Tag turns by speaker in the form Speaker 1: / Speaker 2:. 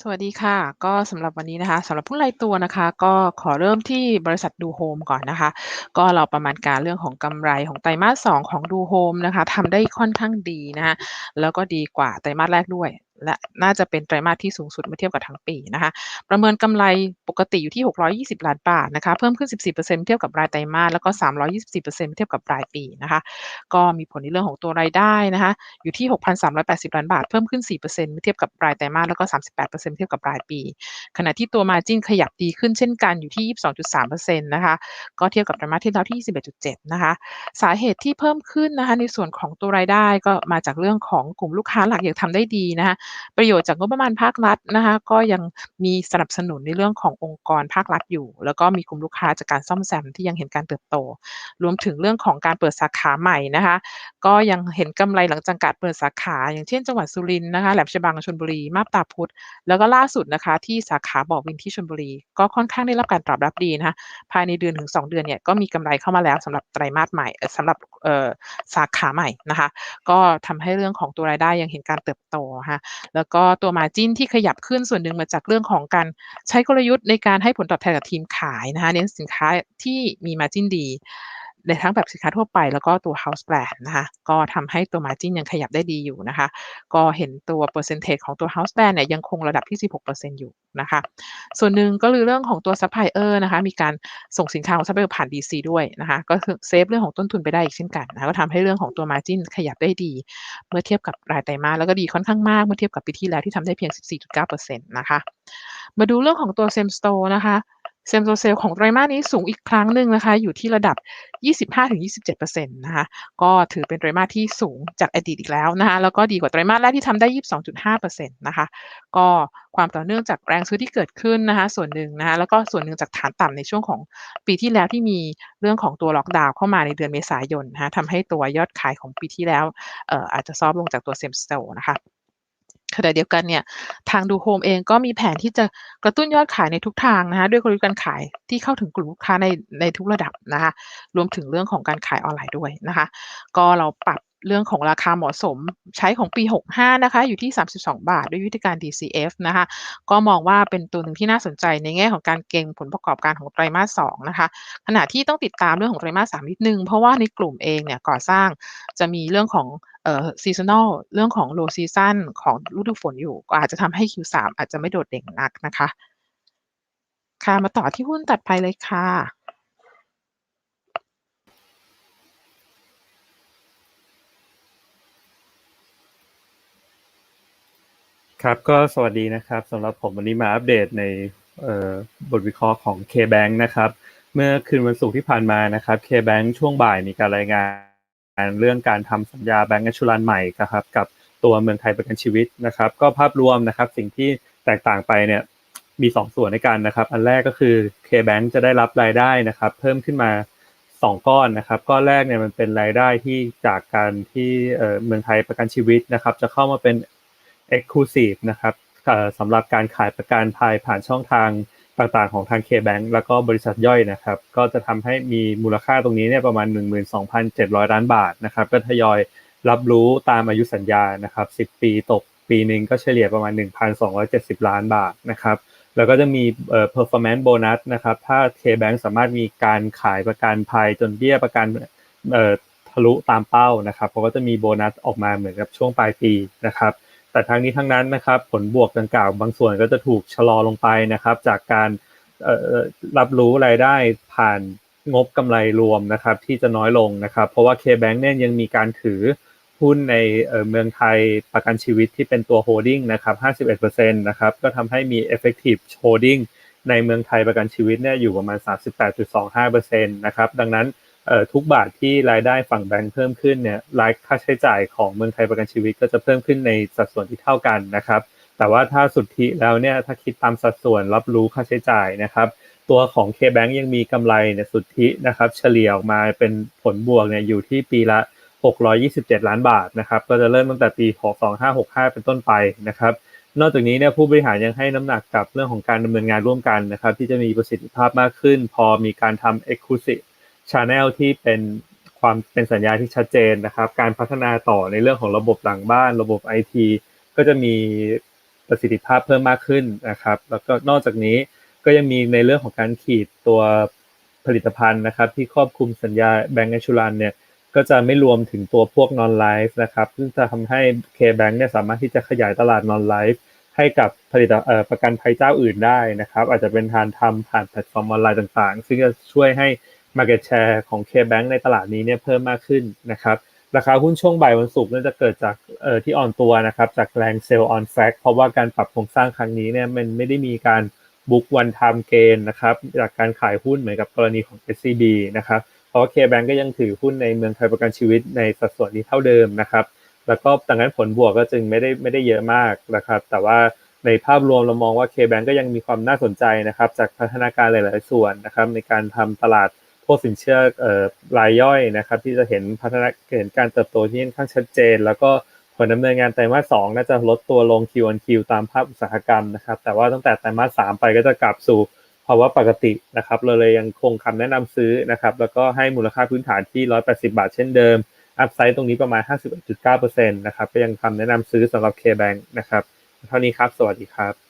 Speaker 1: สวัสดีค่ะ ก็สำหรับวันนี้นะคะสำหรับหุ้นรายตัวนะคะ ก็ขอเริ่มที่บริษัทดูโฮมก่อนนะคะ ก็เราประมาณการเรื่องของกำไรของไตรมาส2ของดูโฮมนะคะทำได้ค่อนข้างดีนะคะแล้วก็ดีกว่าไตรมาสแรกด้วย และน่าจะเป็นไตรมาสที่สูงสุดเมื่อเทียบกับทั้งปีนะคะ ประเมินกำไรปกติอยู่ที่ 620 ล้านบาทนะคะ เพิ่มขึ้น 14%เทียบกับรายไตรมาสแล้วก็ 324%เทียบกับรายปีนะคะ ก็มีผลในเรื่องของตัวรายได้นะคะ อยู่ที่ 6,380 ล้านบาท เพิ่มขึ้น 4%เมื่อเทียบกับรายไตรมาสแล้วก็ 38%เทียบกับรายปี ขณะที่ตัว margin ขยับดีขึ้นเช่นกันอยู่ที่ 22.3%นะคะ ก็เทียบกับไตรมาสที่แล้วที่ 21.7 นะคะ สาเหตุที่เพิ่มขึ้นนะคะในส่วนของตัวรายได้ก็มาจากเรื่องของกลุ่มลูกค้าหลักยังทำได้ดีนะคะประโยชน์จากงบประมาณภาครัฐนะคะก็ยังมีสนับสนุนในเรื่องขององค์กรภาครัฐอยู่ แล้วก็มีกลุ่มลูกค้าจากการซ่อมแซมที่ยังเห็นการเติบโต รวมถึงเรื่องของการเปิดสาขาใหม่นะคะก็ยังเห็นกำไรหลังจากการเปิดสาขา อย่างเช่น จังหวัดสุรินทร์นะคะแหลมฉบังชลบุรีมาบตาพุธแล้วก็ล่าสุดนะคะที่สาขาบ่อวินที่ชลบุรี ก็ค่อนข้างได้รับการตอบรับดีนะคะภายในเดือนถึง 2 เดือนเนี่ยก็มีกำไรเข้ามาแล้วสำหรับไตรมาสใหม่เอ่อสำหรับสาขาใหม่นะคะ ก็ทำให้เรื่องของตัวรายได้ยังเห็นการเติบโตนะคะแล้วก็ตัวมาจิ้นที่ขยับขึ้นส่วนหนึ่งมาจากเรื่องของการใช้กลยุทธ์ในการให้ผลตอบแทนกับทีมขายนะคะเน้นสินค้าที่มีมาจิ้นดี ในทั้งแบบสินค้าทั่วไปแล้วก็ตัว House Brand นะคะก็ทำให้ตัว margin ยังขยับได้ดีอยู่นะคะ ก็เห็นตัวเปอร์เซ็นเทจของตัว House Brand เนี่ยยังคงระดับที่ 16%อยู่นะคะ ส่วนหนึ่งก็คือเรื่องของตัวซัปพลายเออร์นะคะ มีการส่งสินค้าของซัปพลายเออร์ผ่าน DC ด้วยนะคะ ก็คือเซฟเรื่องของต้นทุนไปได้อีกเช่นกันนะคะก็ทำให้เรื่องของตัว margin ขยับได้ดี เมื่อเทียบกับรายไตรมาสแล้วก็ดีค่อนข้างมากเมื่อเทียบกับปีที่แล้วที่ทำได้เพียง 14.9%นะคะมาดูเรื่องของตัว Same Store นะคะ Same Store Sales ของไตรมาสนี้สูงอีกครั้งหนึ่งนะคะ อยู่ที่ระดับ 25-27%นะคะ ก็ถือเป็นไตรมาสที่สูงจากอดีตอีกแล้วนะคะ แล้วก็ดีกว่าไตรมาสแรกที่ทำได้ 22.5%นะคะ ก็ความต่อเนื่องจากแรงซื้อที่เกิดขึ้นนะคะ ส่วนหนึ่งนะคะ แล้วก็ส่วนหนึ่งจากฐานต่ำในช่วงของปีที่แล้วที่มีเรื่องของตัวล็อกดาวน์เข้ามาในเดือนเมษายนนะคะทำให้ตัวยอดขายของปีที่แล้วเอ่ออาจจะซอฟลงจากตัว Same Store นะคะ ขณะเดียวกันเนี่ยทางดูโฮมเองก็มีแผนที่จะกระตุ้นยอดขายในทุกทางนะคะด้วยกลยุทธ์การขายที่เข้าถึงกลุ่มลูกค้าในในทุกระดับนะคะรวมถึงเรื่องของการขายออนไลน์ด้วยนะคะ ก็เราปรับ เรื่องของราคาเหมาะสมใช้ของปี 65 นะคะ อยู่ที่ 32 บาท ด้วยวิธีการ DCF นะคะ ก็มองว่าเป็นตัวหนึ่งที่น่าสนใจในแง่ของการเก็งผลประกอบการของไตรมาส 2 นะคะ ขณะที่ต้องติดตามเรื่องของไตรมาส 3 นิดหนึ่งเพราะว่าในกลุ่มเองเนี่ยก่อสร้างจะมีเรื่องของเอ่อ seasonal เรื่องของ low season ของฤดูฝนอยู่ ก็อาจจะทำให้ Q3 อาจจะไม่โดดเด่นนักนะคะ ค่ะมาต่อที่หุ้นถัดไปเลยค่ะ
Speaker 2: ครับก็สวัสดีนะครับสำหรับผมวันนี้มาอัปเดตในบทวิเคราะห์ของ KBank นะครับ เมื่อคืนวันศุกร์ที่ผ่านมานะครับ KBank ช่วงบ่ายมีการรายงานเรื่องการทำสัญญาแบงก์อัชรันใหม่ครับกับตัวเมืองไทยประกันชีวิตนะครับ ก็ภาพรวมนะครับสิ่งที่แตกต่างไปเนี่ยมี 2 ส่วนในกันนะครับ อันแรกก็คือ KBank จะได้รับรายได้นะครับ เพิ่มขึ้นมา 2 ก้อนนะครับ ก้อนแรกเนี่ยมันเป็นรายได้ที่จากการที่เมืองไทยประกันชีวิตนะครับ จะเข้ามาเป็น Exclusive นะครับสำหรับการขายประกันภัยผ่านช่องทางต่างๆ ของทาง KBank แล้วก็บริษัทย่อยนะครับ ก็จะทำให้มีมูลค่าตรงนี้เนี่ยประมาณ 12,700 ล้านบาทนะครับ ก็ทยอยรับรู้ตามอายุสัญญานะครับ 10 ปีตกปีหนึ่งก็เฉลี่ยประมาณ 1,270 ล้านบาทนะครับ แล้วก็จะมีเอ่อ performance bonus นะครับ ถ้า KBank สามารถมีการขายประกันภัยจนเบี้ยประกันเอ่อทะลุตามเป้านะครับเขาก็จะมีโบนัสออกมาเหมือนกับช่วงปลายปีนะครับ แต่ทั้งนี้ทั้งนั้นนะครับ ผลบวกดังกล่าวบางส่วนก็จะถูกชะลอลงไปนะครับ จากการรับรู้รายได้ผ่านงบกำไรรวมนะครับ ที่จะน้อยลงนะครับ เพราะว่า KBank เนี่ยยังมีการถือหุ้นในเมืองไทยประกันชีวิตที่เป็นตัวโฮดดิ้งนะครับ 51%นะครับ ก็ทำให้มี effective holding ในเมืองไทยประกันชีวิตเนี่ยอยู่ประมาณ 38.25%นะครับ ดังนั้น ทุกบาทที่รายได้ฝั่งแบงค์เพิ่มขึ้นเนี่ยรายค่าใช้จ่ายของเมืองไทยประกันชีวิตก็จะเพิ่มขึ้นในสัดส่วนที่เท่ากันนะครับ แต่ว่าถ้าสุทธิแล้วเนี่ยถ้าคิดตามสัดส่วนรับรู้ค่าใช้จ่ายนะครับ ตัวของ KBank ยังมีกำไรเนี่ยสุทธินะครับ เฉลี่ยออกมาเป็นผลบวกเนี่ยอยู่ที่ปีละ 627 ล้านบาทนะครับก็จะเริ่มตั้งแต่ปี 2565 เป็นต้นไปนะครับนอกจากนี้เนี่ยผู้บริหารยังให้น้ำหนักกับเรื่องของการดำเนินงานร่วมกันนะครับ ที่จะมีประสิทธิภาพมากขึ้น พอมีการทำ exclusive channel ที่เป็นความเป็นสัญญาที่ชัดเจนนะครับ การพัฒนาต่อในเรื่องของระบบหลังบ้าน ระบบ IT ก็จะมีประสิทธิภาพเพิ่มมากขึ้นนะครับ แล้วก็นอกจากนี้ก็ยังมีในเรื่องของการขีดตัวผลิตภัณฑ์นะครับ ที่ครอบคลุมสัญญาแบงก์แอชูรันเนี่ยก็จะไม่รวมถึงตัวพวกนอนไลฟ์นะครับ ซึ่งจะทำให้ K-Bank เนี่ยสามารถที่จะขยายตลาดนอนไลฟ์ให้กับผลิตประกันภัยเจ้าอื่นได้นะครับ อาจจะเป็นทานทำผ่านแพลตฟอร์มออนไลน์ต่างๆ ซึ่งจะช่วยให้ Market Share ของ K-Bank ในตลาดนี้เนี่ยเพิ่มมากขึ้นนะครับราคาหุ้นช่วงบ่ายวันศุกร์น่าจะเกิดจากเอ่อที่อ่อนตัวนะครับจากแรงเซลล์ออนแฟกเพราะว่าการปรับโครงสร้างครั้งนี้เนี่ยมันไม่ได้มีการบุ๊กวันไทม์เกนนะครับจากการขายหุ้นเหมือนกับกรณีของ SCB นะครับเพราะว่า K-Bank ก็ยังถือหุ้นในเมืองไทยประกันชีวิตในสัดส่วนนี้เท่าเดิมนะครับแล้วก็ดังนั้นผลบวกก็จึงไม่ได้ไม่ได้เยอะมากนะครับแต่ว่าในภาพรวมเรามองว่า K-Bank ก็ยังมีความน่าสนใจนะครับจากพัฒนาการหลาย ๆ ส่วนนะครับในการทำตลาด วกสินเชื่อรายย่อยนะครับ ที่จะเห็นพัฒนาเห็นการเติบโตที่ค่อนข้างชัดเจน แล้วก็ผลดำเนินงานไตรมาสสองน่าจะลดตัวลง Q on Q ตามภาพอุตสาหกรรมนะครับ แต่ว่าตั้งแต่ไตรมาสสามไปก็จะกลับสู่ภาวะปกตินะครับ เราเลยยังคงคำแนะนำซื้อนะครับ แล้วก็ให้มูลค่าพื้นฐานที่ 180 บาทเช่นเดิม อัพไซด์ตรงนี้ประมาณ 51.9%นะครับ ก็ยังคำแนะนำซื้อสำหรับ K-Bank นะครับ เท่านี้ครับ สวัสดีครับ